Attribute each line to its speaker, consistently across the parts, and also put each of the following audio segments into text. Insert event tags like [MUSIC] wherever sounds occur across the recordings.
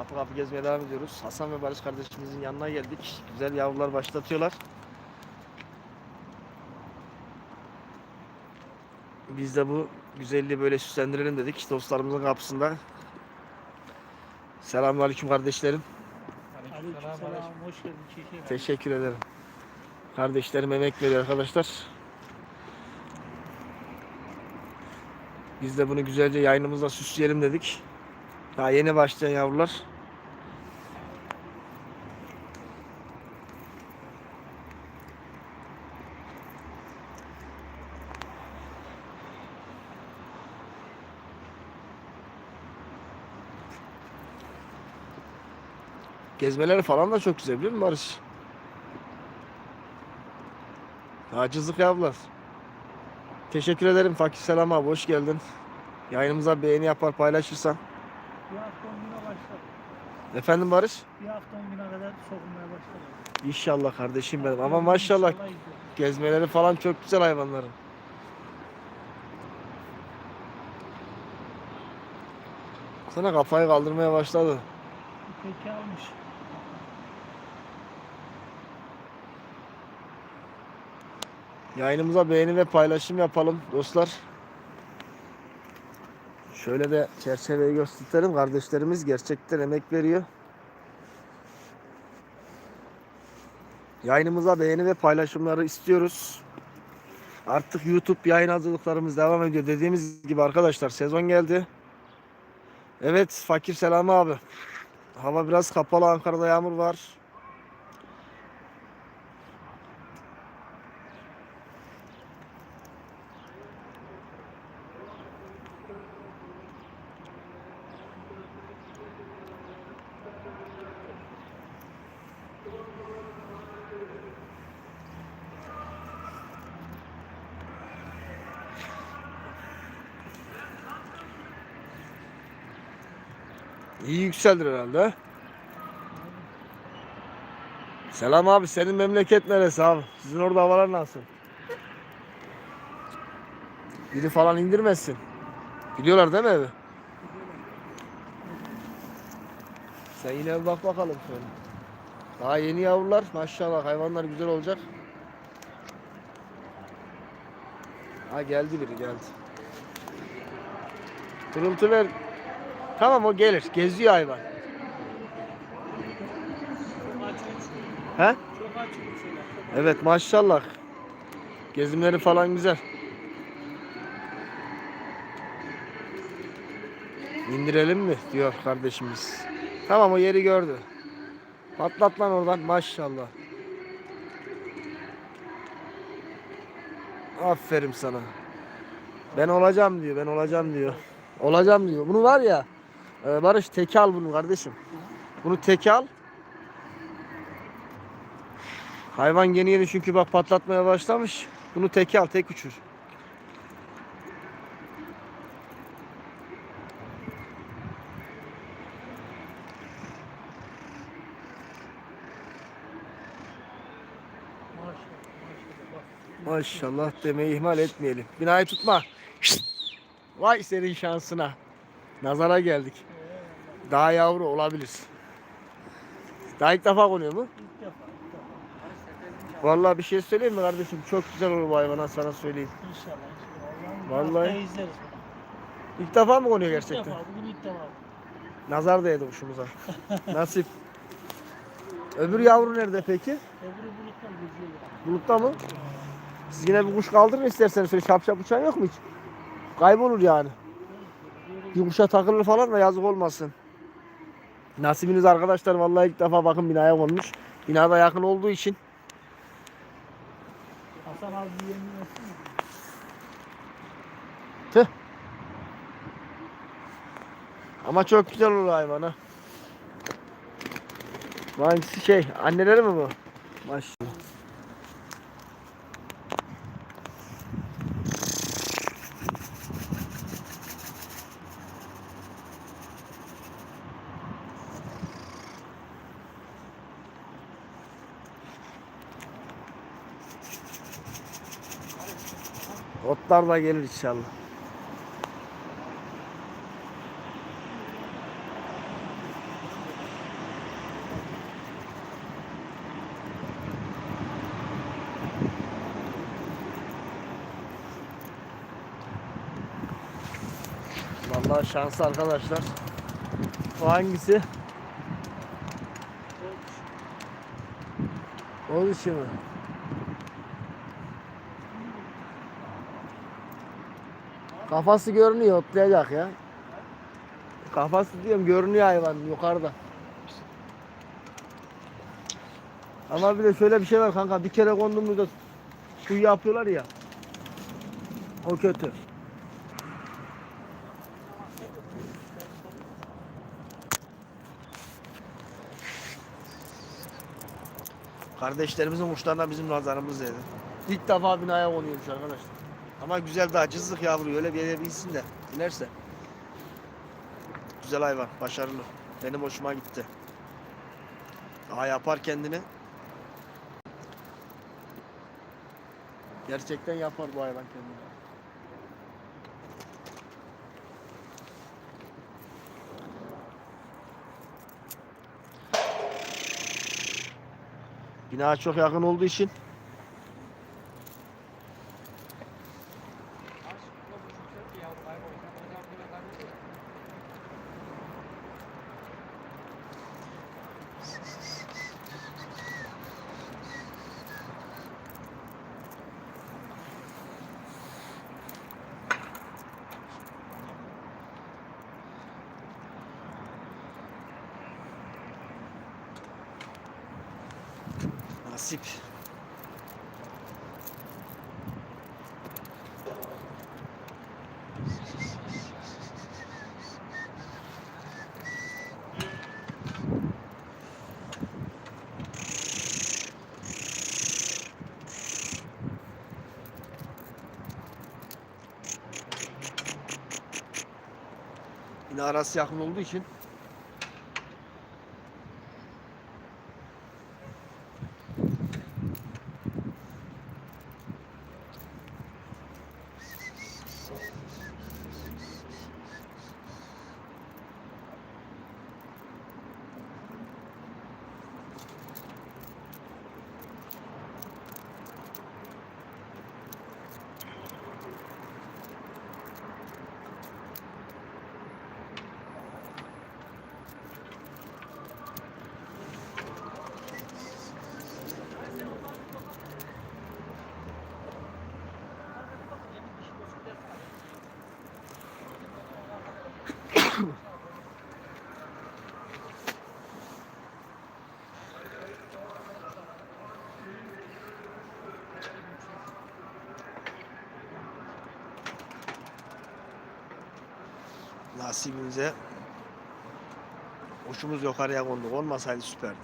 Speaker 1: Kapı kapı gezmeye devam ediyoruz. Hasan ve Barış kardeşimizin yanına geldik. Güzel yavrular başlatıyorlar. Biz de bu güzelliği böyle süslendirelim dedik dostlarımızın kapısında. Selamünaleyküm kardeşlerim.
Speaker 2: Aleykümselam, hoş geldin Çeşe.
Speaker 1: Teşekkür ederim. Kardeşlerim emek veriyor arkadaşlar. Biz de bunu güzelce yayınımızda süsleyelim dedik. Daha yeni başlayan yavrular. Gezmeleri falan da çok güzel biliyor musun Barış? Acızlık yavrular. Teşekkür ederim Fakir Selam abi hoş geldin. Yayınımıza beğeni yapar paylaşırsan.
Speaker 2: Bir hafta on güne başladı.
Speaker 1: Efendim Barış?
Speaker 2: Bir hafta on güne kadar sokulmaya başladı.
Speaker 1: İnşallah kardeşim benim ama maşallah
Speaker 2: İnşallah
Speaker 1: gezmeleri falan çok güzel hayvanların. Sana kafayı kaldırmaya başladı.
Speaker 2: Peki almış.
Speaker 1: Yayınımıza beğeni ve paylaşım yapalım dostlar. Şöyle de çerçeveyi gösterelim. Kardeşlerimiz gerçekten emek veriyor. Yayınımıza beğeni ve paylaşımları istiyoruz. Artık YouTube yayın hazırlıklarımız devam ediyor. Dediğimiz gibi arkadaşlar sezon geldi. Evet Fakir Selam abi. Hava biraz kapalı Ankara'da yağmur var. İyi yükseldir herhalde. he? Selam abi senin memleket neresi abi? Sizin orada havalar nasıl? Biri falan indirmezsin. Biliyorlar değil mi evi? Sen yine bir bak bakalım şöyle. Daha yeni yavrular maşallah hayvanlar güzel olacak. Ha geldi biri geldi. Kırıltı ver. Tamam o gelir. Geziyor hayvan. He? Evet maşallah. Gezimleri falan güzel. İndirelim mi diyor kardeşimiz. Tamam o yeri gördü. Patlat lan oradan maşallah. Aferin sana. Ben olacağım diyor. Ben olacağım diyor. Olacağım diyor. Bunu var ya. E, Barış teke al bunu kardeşim. Bunu teke al. Hayvan yeni yeni çünkü bak patlatmaya başlamış. Bunu teke al, tek uçur.
Speaker 2: Maşallah.
Speaker 1: Demeyi ihmal etmeyelim. Binayı tutma. Vay senin şansına. Nazara geldik. Daha yavru olabilir. Daha ilk defa konuyor mu?
Speaker 2: İlk defa. ilk defa.
Speaker 1: Vallahi bir şey söyleyeyim mi kardeşim? Çok güzel olur bu hayvana sana söyleyeyim.
Speaker 2: İnşallah. inşallah.
Speaker 1: Vallahi.
Speaker 2: izleriz.
Speaker 1: İlk defa mı konuyor
Speaker 2: İlk
Speaker 1: gerçekten?
Speaker 2: defa. Bugün ilk defa.
Speaker 1: Nazar değdi kuşumuza. [LAUGHS] Nasip. Öbür yavru nerede peki?
Speaker 2: Öbürü bulutlar geziyor.
Speaker 1: Bulutta mı? Siz yine bir kuş kaldırın isterseniz. Şöyle şap şap uçan yok mu hiç? Kaybolur yani. Bir kuşa takılır falan da yazık olmasın. Nasibiniz arkadaşlar vallahi ilk defa bakın binaya konmuş. Binada yakın olduğu için.
Speaker 2: Hasan abi yemin etsin mi?
Speaker 1: Tüh. Ama çok güzel olur hayvan ha. Bu hangisi şey? Anneleri mi bu? Maşallah. Otlarla gelir inşallah. Vallahi şanslı arkadaşlar. O hangisi? Onun için mi? Kafası görünüyor otlayacak ya. Kafası diyorum görünüyor hayvan yukarıda. Ama bir de şöyle bir şey var kanka bir kere konduğumuzda su yapıyorlar ya. O kötü. Kardeşlerimizin kuşlarına bizim nazarımız değdi. İlk defa binaya konuyormuş arkadaşlar. Ama güzel daha cızlık yavru öyle bir yere de inerse. Güzel hayvan, başarılı. Benim hoşuma gitti. Daha yapar kendini. Gerçekten yapar bu hayvan kendini. Bina çok yakın olduğu için nasip. Yine arası yakın olduğu için [LAUGHS] nasibimize uçumuz yukarıya konduk. Olmasaydı süperdi.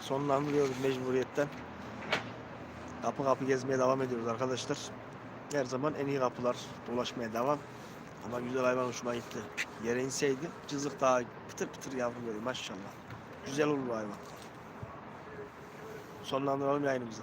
Speaker 1: Sonlandırıyoruz mecburiyetten. Kapı kapı gezmeye devam ediyoruz arkadaşlar. Her zaman en iyi kapılar dolaşmaya devam. Ama güzel hayvan hoşuma gitti. Yere inseydi cızık daha pıtır pıtır yavru böyle maşallah. Güzel olur bu hayvan. Sonlandıralım yayınımızı.